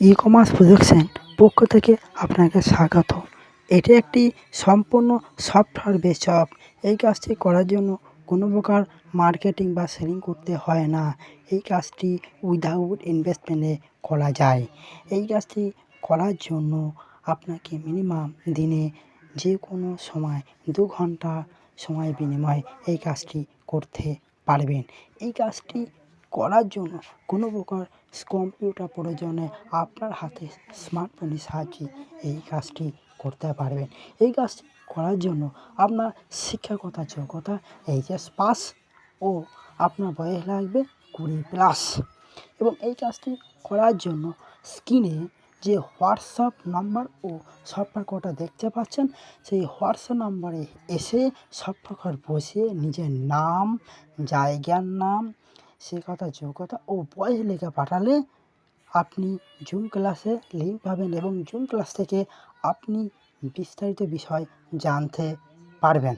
E commerce production পক্ষ থেকে আপনাকে স্বাগত। এটি একটি সম্পূর্ণ সফটওয়্যার বেস এই কাজটি করার জন্য কোনো প্রকার মার্কেটিং বা সেলিং করতে হয় না। এই কাজটি উইদাউট ইনভেস্টমেন্টে করা যায়। এই কাজটি করার জন্য আপনাকে মিনিমাম দিনে যে কোনো সময় দু ঘণ্টা সময় বিনিময়ে এই কাজটি করতে পারবেন। এই কাজটি করার জন্য কোনো প্রকার কম্পিউটার প্রয়োজনে আপনার হাতে স্মার্টফোনের সাহায্যে এই কাজটি করতে পারবেন। এই কাজটি করার জন্য আপনার শিক্ষাগত যোগ্যতা এইচএস পাস ও আপনার বয়স লাগবে কুড়ি প্লাস। এবং এই কাজটি করার জন্য স্ক্রিনে যে হোয়াটসঅ্যাপ নাম্বার ও কোডটা দেখতে পাচ্ছেন, সেই হোয়াটসঅ্যাপ নাম্বারে এসে সফটওয়্যার বসিয়ে নিজের নাম, জায়গার নাম শিক্ষাগত কথা ও বয়স লিখে পাঠালে আপনি জুম ক্লাসে লিঙ্ক পাবেন এবং জুম ক্লাস থেকে আপনি বিস্তারিত বিষয় জানতে পারবেন।